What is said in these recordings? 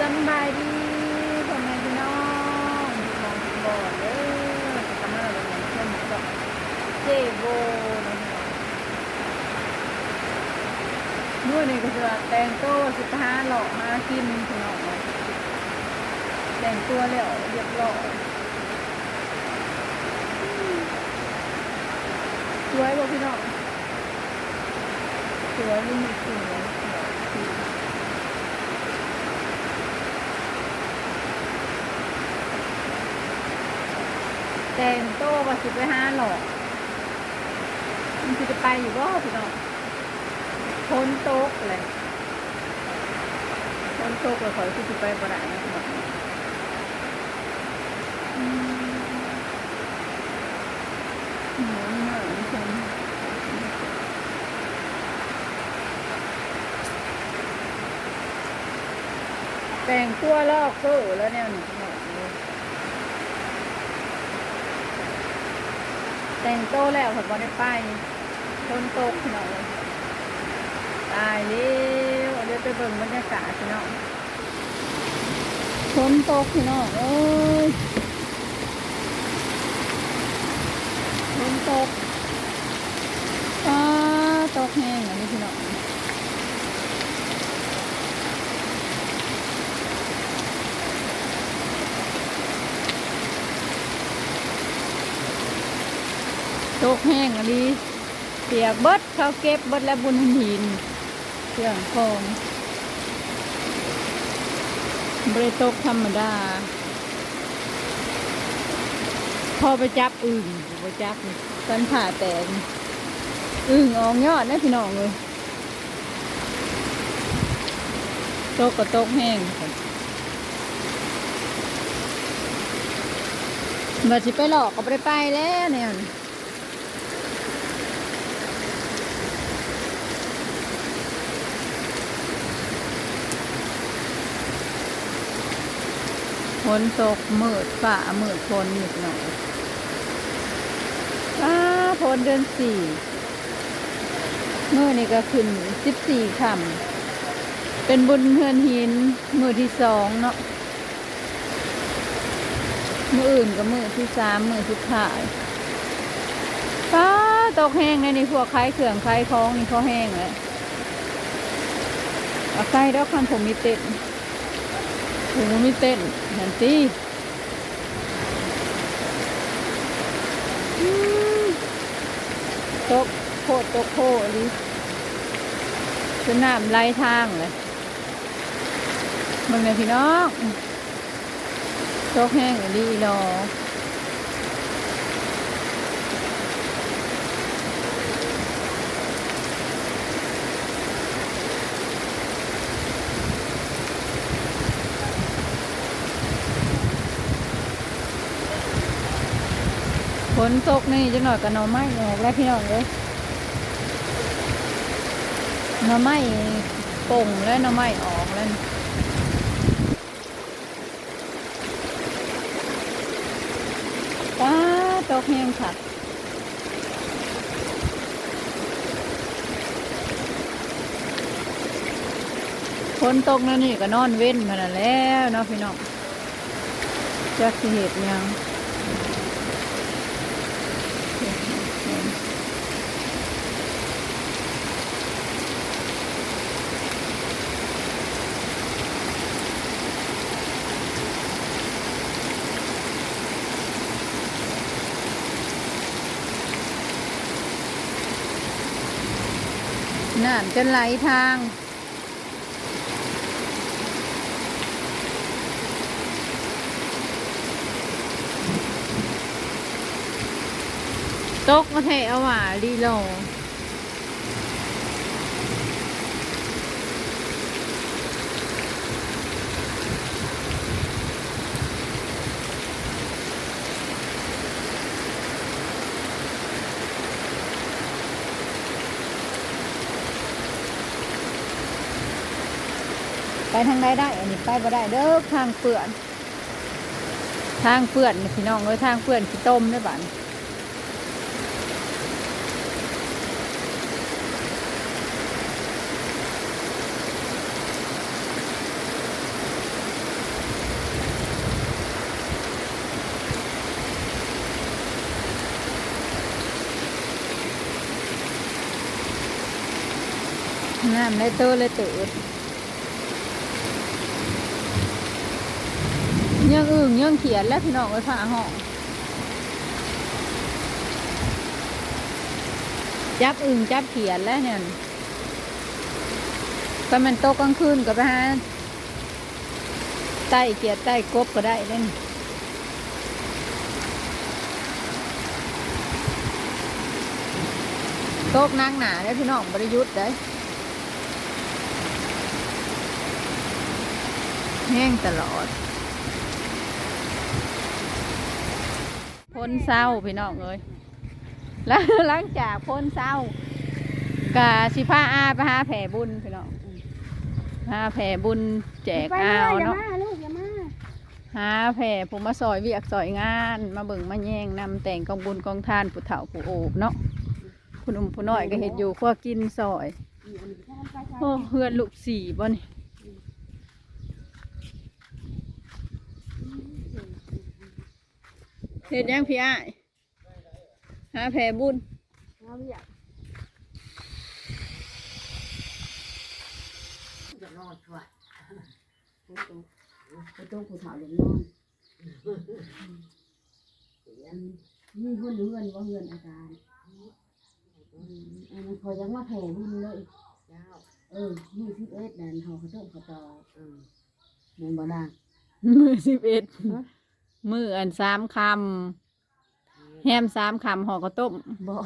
สำบายดีพ่อแม่พี่น้องพี่น้องบ่อนเด้อทำอะไรแบบนี้เช่นก็เจโบนะพี่น้องนู่นนี่ก็คือแต่งตัวสุดท้ายหล่อมากินพี่น้องเนาะแต่งตัวแล้วเรียบร้อยสวยบ่พี่น้องสวยไม่มีสวย แต่งโต้ว่าสิไปห้าหลอกมันจะไปอยู่บ่พี่น้องพ้นโต๊ะเลยพ้นโต๊ะเลยขอที่จะไปบ่ได้นะพี่น้องอืมหมูหน่อยฉันแต่งตัวลอกโซ่แล้วเนี่ยหนึ่งพี่น้องเลย แต่งโตแล้วผมก็ได้ไปคนโตกพี่น้องเลยตายแล้วเดี๋ยวไปเบิ่งบรรยากาศพี่น้องคนโตกพี่น้องโอ้ยคนโตกอ้าตกแห้งอันนี้พี่น้องต กแห้งอันนี้เปียกเบิดเขาเก็บเบิดแล้วบุญหินเครื่องคองบริตกธรรมดา พอไปจับอึ่งไปจับตันผ่าแตกอึ่งออกยอดนะพี่น้องเลยโตกก็ตกแห้งมาสิไปหลอกก็ไปไปแล้วเนี่ย นตกมืดฝ่ามืดฝนนิดหน่อยอ้าฝนเดือนสี่มื่อนี่ก็ขึ้นสิบสี่คำเป็นบุญเฮือนหิน มือที่สองเนาะมืออื่นกับมือที่สามมือที่ถ่ายป้าตกแห้งในนี่พวกคล้ายเขื่องคล้ายคล้องนี่เขาแห้งเลยเอาใกล้แล้วคันผมมีเต็ม นโอ้ไม่เต้นแฮนตี้ตกโคตรตกโคตรดิสนามไล่ทางเลยมึงเนี่ยพี่น้องตกแห้งอย่างดีรอ นตกนี่จะหน่อยกับหน่อไม้ออกแล้วพี่น้องเลยหน่อไม้ป่งแล้วหน่อไม้ออกแล้วนี่ป้าตกแห้งค่ะฝนตกนั่นนี่ก็นอนเว้นมาแล้วเนาะพี่น้องจักเหตุยัง น้ำจะไหลทาง ตกมาเทเอาหว่าดีโล ไปทางใดได้ อันนี้ไปบ่ได้เด้อทางเปื่อน ทางเปื่อนพี่น้องเลยทางเปื่อนพี่ต้มได้บ้านน้ำเลยเตอเลยตืด ยื่องอึ่งยื่องเขียนแล้วพี่น้องไว้ผ่าห้องจับอึ่งจับเขียนแล้วเนี่ยก็มันโตกกลางคืนก็ไปหาใต้เขียดใต้กบก็ได้เล่นโตกนางหนาได้พี่น้องบริยุทธ์ได้แห้งตลอด พ้นเศร้าพี่น้องเอ้ยแล้วหลังจากพ้นเศร้ากะสิพาอาไปหาแผ่บุญพี่น้องหาแผ่บุญแจกไปอาวอย่าเนาะมาลูกอย่ามาหาแผ่ผมมาซอยเวียกซอยงาน มาเบิ่งมาแย่งนำแต่งกองบุญกองทานผู้เฒ่าผู้โอบเนาะผู้หนุ่มผู้น้อยก็เห็ดอยู่ขั้วกินซอยโอ้เฮือนลูกสี่บ่นี่ เห็ดยังพี่อ้ายหาแผ่บุญเอาอยากจะนอนช่วยผู้โตผู้โตผู้เฒ่าอย่างนอนนี่เฮือนเฮือนว่าเฮือนอาจารย์อันนั้นพอยังมาแผ่บุญเลยเออยี่สิบเอ็ดนั่นเขาเขาต้มเขาต่อเออแม่นบ่นางมือสิบเอ็ด มืออันสามคำแฮมสามคำห่อข้าวต้มบ่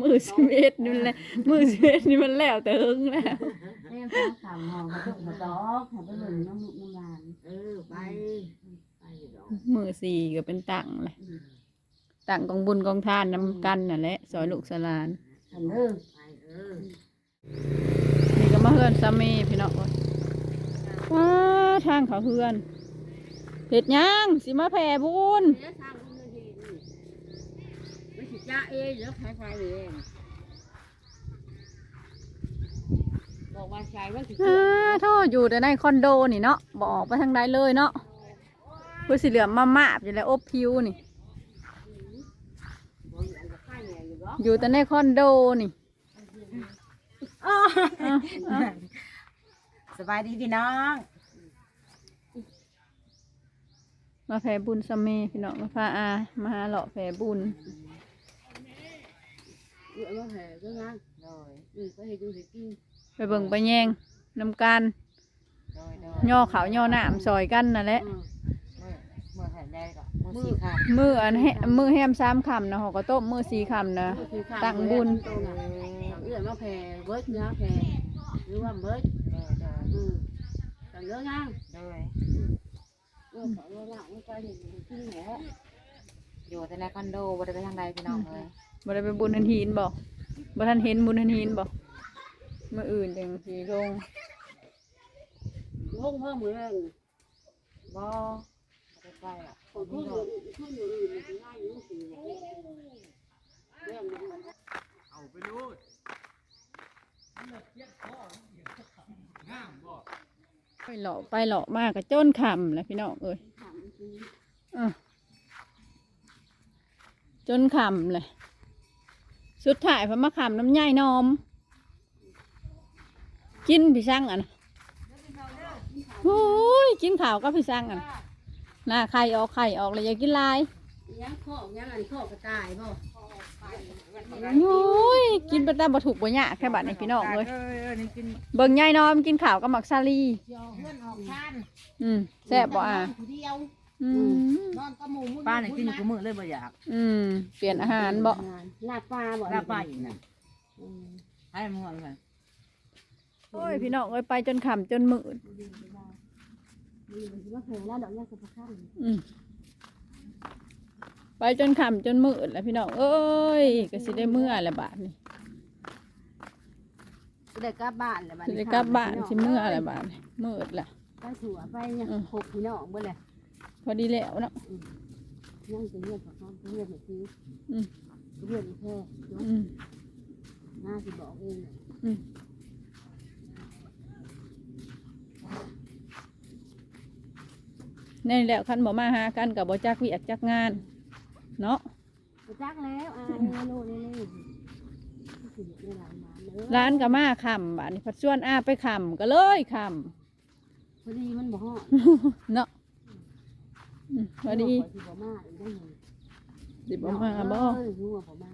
มือสิบเอ็ดนี่แหละมือสิบเอ็ดนี่มันแล้วแต่หึงแล้วแม่ฟ้าขาวหอเขาต้มเขาตอกเขาไปเบิ่งน้ำลูกน้ำลานเออไปไปดอกมือสี่ก็เป็นตังเลยอืมตังกองบุญกองทานนำกันนั่นแหละซอยลูกสลานอันเด้อไปเออนี่ก็มาเฮือนสามีพี่น้องว้าทางเขาเฮือน เห็ดหยังสิมาแผ่บุญเดี๋ยวทางบุญนาทีนี่ไม่สิจ้าเองแล้วใครใครเองบอกว่าใช้ว่าสิอ่าโทษอยู่แต่ในคอนโดนี่เนาะบออกไปทางใดเลยเนาะเพื่อสีเหลือมมามาบอยู่แล้วอบผิวนี่บอกอย่างกับข้าเนี่ยอยู่บ่อยู่แต่ในคอนโดนี่อะอะสบายดีพี่น้อง มาแผ่บุญสามีพี่น้องมาพาอา มาหาเลาะแผ่บุญเดี๋ยวมาแห่ก็งั้นโดยนี่ก็ให้ดูให้กินไปเบิ่งไปแยงนำกันโดยโดยย่อขาวย่อหนามซอยกันนั่นแหละอืมเมื่อเมื่อแห่ได้ก็เมื่อสี่ข้ามมืออันแฮมือแฮมสามคำนะหอกระต้มมือสี่คำนะก็คือข้าวตั้งบุญตรงน่ะเอื้อมาแผ่เบิดเเบิดโดยโดยอืมแต่เนื้อย่างโดยเออขอเนื้อย่างไม่ไปเห็นกินแหละอยู่แต่ในคอนโดบ่ได้ไปทางใดพี่น้องเลยบ่ได้ไปบุญทันทีนบ่บ่ทันเห็นบุญทันทีนบ่เมื่ออื่นจังสีลงงงเพิ่มมือเองบ่บ่ได้ไปอะของทุกอย่างทุกอย่างอื่นมันง่ายอยู่สิเรื่องมันไป หลอกไปหลอกมากกับจนคำแหล้วพี่น้องเอ้ยถามจริงอะจนคำเลย สุดท้ายพอมาคำน้ำย่ายนอม กินพี่ช่างอะนะโอ้ยกินข่าวก็พี่ช่างอะนะหน้าไข่ออกไข่ออกเลยอย่ากินลายยังข้อยังอันข้อกระต่ายบ่ โอ้ยกินไปตามบถูกบ่ยากแค่บัดนี้พี่น้องเลยเออเออนี่กินเบิ่งย่ายนอมกินข่าวกับหมักซาลีเดี๋ยวเพื่อนออกชานอืมแซ่บบ่อะผู้เดียวอืมนอนกับหมูมุ้ยป้าเนี่ยกินอยู่กับมือเลยบ่อยากอืมเปลี่ยนอาหารบ่ลาปลาบ่ลาป้าอีกน่ะอืมให้มึงเอาไปโอ้ยพี่น้องเอ้ยไปจนค่ำจนมืดนี่มันสิว่าแพงแล้วดอกยาสุขภาพอืม ไปจนค่ำจนมืดแล้วพี่น้องเอ้ยก็สิได้เมื่อละบาทนี่สิได้กลับบ้านแล้วบัดสินี้ได้กลับบ้านสิเมื่อละบาทนี่มืดละไปถั่วไปเนี่ยอืมหกพี่น้องเบ่เลยพอดีแล้วเนาะยังจะเรียนกับเขาเรียนให้ซื้ออืมเรียนแค่เนาะอืมน่าสิบอกเองอืมนี่แหละคันบ่มาหากันกับบ่จักวิอักจักงาน เนาะไปจักแล้วอ่าเฮโลนี่นี่สิสิในร้านมาเด้อร้านก็มาคำบ้านนี้พัดชวนอาไปคำก็เลยคพอดีมันบ่ฮอดำเนาะอืมพอดีสิบ่มาอีกได้ไงสิบออกมาบ่เอ้ยงัวบ่มา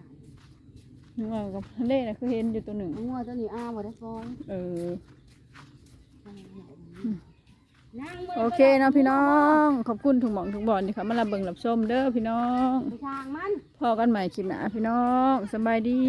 นึกว่ากับเล่นะคือเห็นอยู่ตัวหนึ่งงัวตัวนี้อ้าบ่ได้ปล่อยเออนั่งมื โอเคเนาะพี่น้อง ขอบคุณทุกหมองทุกบอลที่เขามารับเบิ่งรับชมเด้อพี่น้อง ไปทางมัน พอกันใหม่คลิปหน้าพี่น้องสบายดี